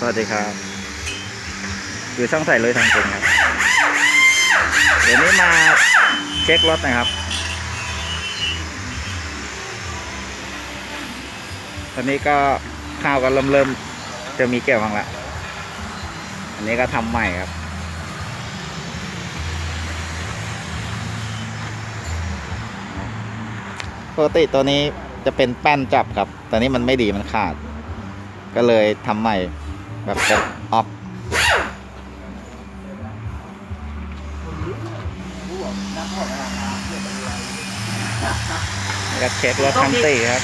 สวัสดีครับอยู่ช่องใส่เลยทางตรงครับ เดี๋ยวนี้มาเช็ครถนะครับตอนนี้ก็ข้าวก็เริ่มเริ่มจะมีเกี่ยวบ้างละอันนี้ก็ทำใหม่ครับปกติตัวนี้จะเป็นแป้นจับครับ ตอนนี้มันไม่ดีมันขาด ก็เลยทำใหม่ แบบเป็นออฟแล้วก็เช็ครถทั้งสี่ครับ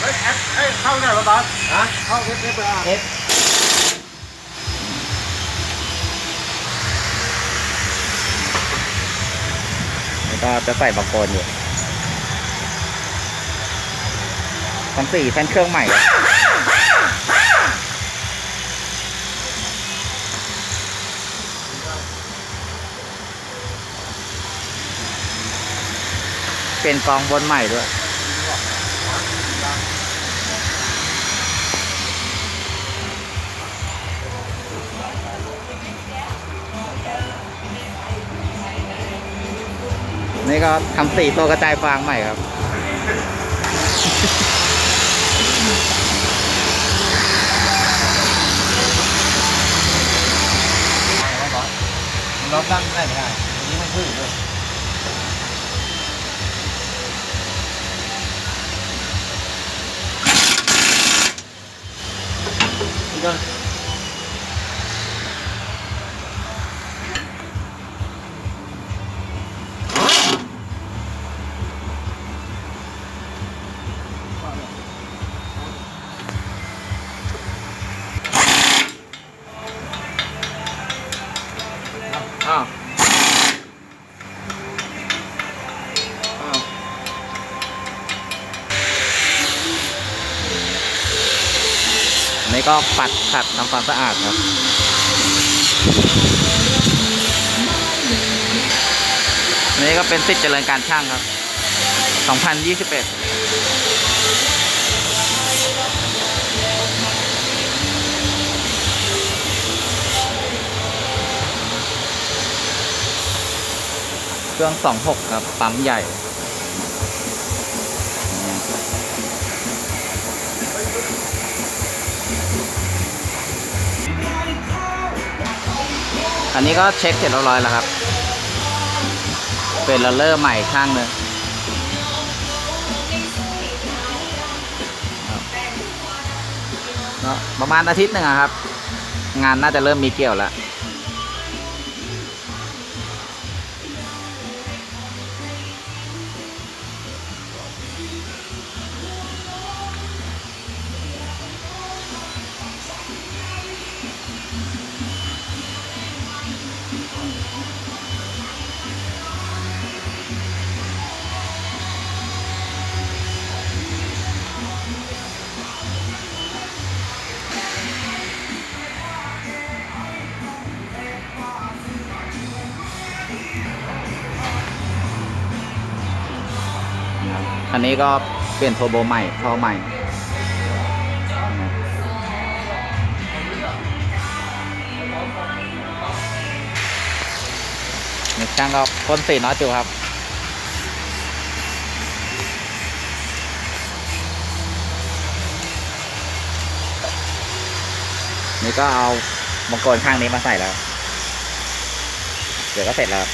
เอ้ยเข้าไหนวะบอสฮะเข้าเอฟเอฟเอฟก็จะใส่บางคนอยู่ทั้งสี่แผ่นเครื่องใหม่ เปลี่ยนกองบนใหม่ด้วยนี่ก็ทำสีตัวกระจายฟางใหม่ครับรถตั้งได้ไม่ ไนี้ก็ปัดขัดทำความสะอาดครับอันนี้ก็เป็นสิทธิ์เจริญการช่างครับ 2021เครื่อง 26 ครับ ปั๊มใหญ่ อันนี้ก็เช็คเสร็จเรียบร้อยแล้วครับ เป็นเลอร์ใหม่ข้างหนึงประมาณอาทิตย์หนึ่งครับ งานน่าจะเริ่มมีเกี่ยวแล้ว อันนี้ก็เปลี่ยนโทรโบใหม่ท่อใหม่ นี่ช่างก็พ่นสีน็อยู่ครับนี่ก็เอามังกรข้างนี้มาใส่แล้ว เดี๋ยวก็เสร็จแล้ว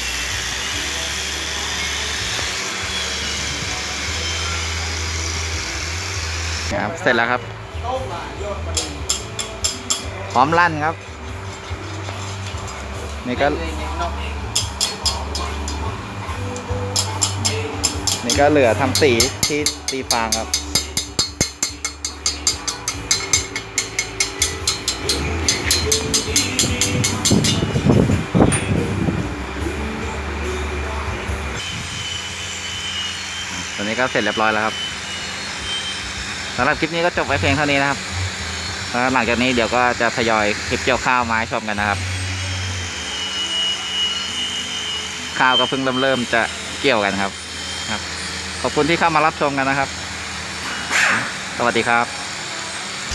ครับเสร็จแล้วครับพร้อมลั่นครับ นี่ก็นี่ก็เหลือทำสีที่ตีฟางครับตอนนี้ก็เสร็จเรียบร้อยแล้วครับ สำหรับคลิปนี้ก็จบไว้เพียงเท่านี้นะครับแล้วหลังจากนี้เดี๋ยวก็จะทยอยคลิปเกี่ยวข้าวมาให้ชมกันนะครับ ข้าวก็เพิ่งเริ่มเริ่มจะเกี่ยวกันครับ ครับ ขอบคุณที่เข้ามารับชมกันนะครับ สวัสดีครับ